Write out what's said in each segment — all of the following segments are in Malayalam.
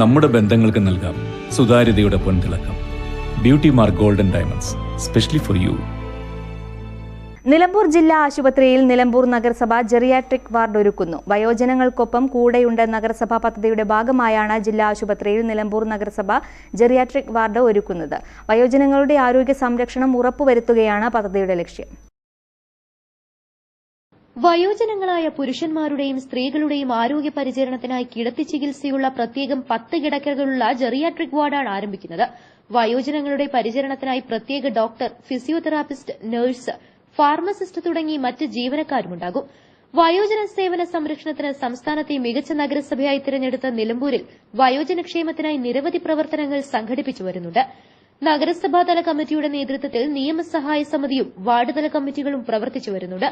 നമ്മുടെ ബന്ധങ്ങൾക്ക് നൽകാം. സുതാര്യതയുടെ പൊൻതിളക്കം. Beauty mark golden diamonds specially for you Nilambur ജില്ലാ ആശുപത്രിയിൽ നിലമ്പൂർ നഗരസഭ ജെറിയാട്രിക് വാർഡ് ഒരുക്കുന്നു. വയോജനങ്ങൾക്കൊപ്പം കൂടെയുണ്ട് നഗരസഭാ പദ്ധതിയുടെ ഭാഗമായാണ് ജില്ലാ ആശുപത്രിയിൽ നിലമ്പൂർ നഗരസഭ ജെറിയാട്രിക് വാർഡ് ഒരുക്കുന്നത്. വയോജനങ്ങളുടെ ആരോഗ്യ സംരക്ഷണം ഉറപ്പുവരുത്തുകയാണ് പദ്ധതിയുടെ ലക്ഷ്യം. വയോജനങ്ങളായ പുരുഷന്മാരുടെയും സ്ത്രീകളുടെയും ആരോഗ്യ പരിചരണത്തിനായി കിടത്തി ചികിത്സയുള്ള പ്രത്യേകം പത്ത് കിടക്കകളുള്ള ജെറിയാട്രിക് വാർഡാണ് ആരംഭിക്കുന്നത്. വയോജനങ്ങളുടെ പരിചരണത്തിനായി പ്രത്യേക ഡോക്ടർ ഫിസിയോതെറാപ്പിസ്റ്റ് നഴ്സ് ഫാർമസിസ്റ്റ് തുടങ്ങി മറ്റ് ജീവനക്കാരുമുണ്ടാകും. വയോജന സേവന സംരക്ഷണത്തിന് സംസ്ഥാനത്തെ മികച്ച നഗരസഭയായി തിരഞ്ഞെടുത്ത നിലമ്പൂരിൽ വയോജനക്ഷേമത്തിനായി നിരവധി പ്രവർത്തനങ്ങൾ സംഘടിപ്പിച്ചു വരുന്നുണ്ട്. നഗരസഭാതല കമ്മിറ്റിയുടെ നേതൃത്വത്തിൽ നിയമസഹായ സമിതിയും വാർഡുതല കമ്മിറ്റികളും പ്രവർത്തിച്ചു വരുന്നുണ്ട്.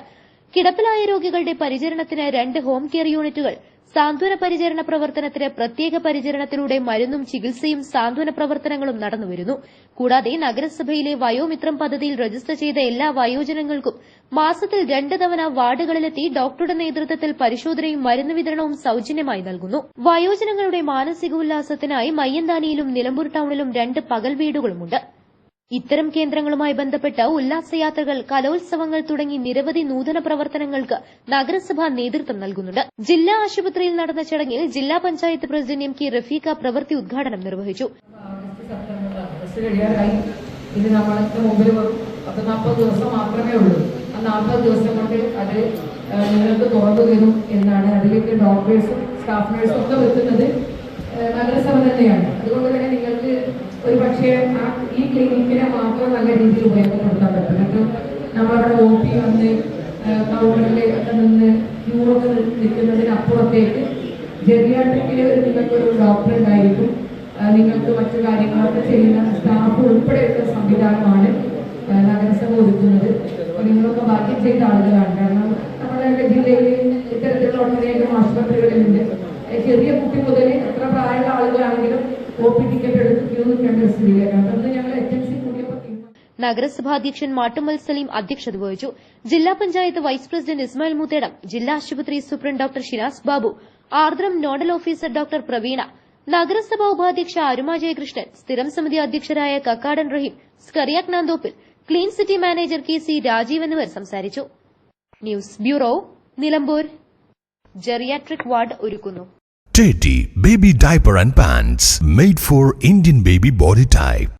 കിടപ്പിലായ രോഗികളുടെ പരിചരണത്തിന് രണ്ട് ഹോം കെയർ യൂണിറ്റുകൾ സാന്ത്വന പരിചരണ പ്രവർത്തനത്തിന് പ്രത്യേക പരിചരണത്തിലൂടെ മരുന്നും ചികിത്സയും സാന്ത്വന പ്രവർത്തനങ്ങളും നടന്നുവരുന്നു. കൂടാതെ നഗരസഭയിലെ വയോമിത്രം പദ്ധതിയിൽ രജിസ്റ്റർ ചെയ്ത എല്ലാ വയോജനങ്ങൾക്കും മാസത്തിൽ രണ്ട് തവണ വാർഡുകളിലെത്തി ഡോക്ടറുടെ നേതൃത്വത്തിൽ പരിശോധനയും മരുന്ന് വിതരണവും സൌജന്യമായി നൽകുന്നു. വയോജനങ്ങളുടെ മാനസിക ഉല്ലാസത്തിനായി മയ്യന്താനിയിലും നിലമ്പൂർ ടൌണിലും രണ്ട് പകൽ വീടുകളുമുണ്ട്. ഇത്തരം കേന്ദ്രങ്ങളുമായി ബന്ധപ്പെട്ട ഉല്ലാസയാത്രകൾ കലോത്സവങ്ങൾ തുടങ്ങി നിരവധി നൂതന പ്രവർത്തനങ്ങൾക്ക് നഗരസഭ നേതൃത്വം നൽകുന്നുണ്ട്. ജില്ലാ ആശുപത്രിയിൽ നടന്ന ചടങ്ങിൽ ജില്ലാ panchayat president M K Rafeekha പ്രവൃത്തി ഉദ്ഘാടനം നിർവഹിച്ചു. ഇത് നമ്മൾക്ക് മുമ്പിൽ പത്ത് നാൽപ്പത് ദിവസം മാത്രമേ ഉള്ളൂ. ആ നാൽപ്പത് ദിവസം കൊണ്ട് അത് നിങ്ങൾക്ക് തുറന്നു തരും എന്നാണ് അതിലേക്ക് ഡോക്ടേഴ്സും സ്റ്റാഫ് നഴ്സും ഒക്കെ വെക്കുന്നത്. നഗരസഭ തന്നെയാണ്. മാത്രം നല്ല രീതിയിൽ ഉപയോഗപ്പെടുത്താൻ പറ്റും. കാരണം നമ്മളവിടെ ഒ പി വന്ന് കൗണ്ടറിൽ ഒക്കെ നിന്ന് ക്യൂറൊക്കെ നിൽക്കുന്നതിനപ്പുറത്തേക്ക് ജെറിയാട്രിക്കിൽ നിങ്ങൾക്ക് ഒരു ഡോക്ടർ ഉണ്ടായിരിക്കും നിങ്ങൾക്ക് മറ്റു കാര്യങ്ങളൊക്കെ ചെയ്യുന്ന സ്റ്റാഫ് ഉൾപ്പെടെയുള്ള സംവിധാനമാണ് നഗരസഭ ഒരുക്കുന്നത്. നിങ്ങളൊക്കെ ബാക്കി ചെയ്ത ആളുകളാണ്. കാരണം നമ്മുടെ ജില്ലയിൽ ഇത്തരത്തിലുള്ള ഒട്ടനേകം ആശുപത്രികളിലുണ്ട്. ചെറിയ കുട്ടി മുതൽ എത്ര പ്രായമുള്ള ആളുകളാണെങ്കിലും ഒ പി ടിക്കറ്റ് എടുത്ത് ക്യൂ തീരുമാനം മാട്ടുമൽ സലീം അധ്യക്ഷത വഹിച്ചു. ജില്ലാ പഞ്ചായത്ത് വൈസ് പ്രസിഡന്റ് ഇസ്മായിൽ മുത്തേടം ജില്ലാ ആശുപത്രി superintendent doctor Shiraz Babu Ardram nodal officer doctor Praveena നഗരസഭാ ഉപാധ്യക്ഷ അരുമ ജയകൃഷ്ണൻ സ്ഥിരം സമിതി അധ്യക്ഷരായ കക്കാടൻ റഹീം സ്കറിയാക് Nanthoppil clean city manager K C Rajeev എന്നിവർ സംസാരിച്ചു. News bureau Nilambur. Geriatric ward ഒരുക്കുന്നു. Teddy Baby Diaper and Pants made for Indian baby body type.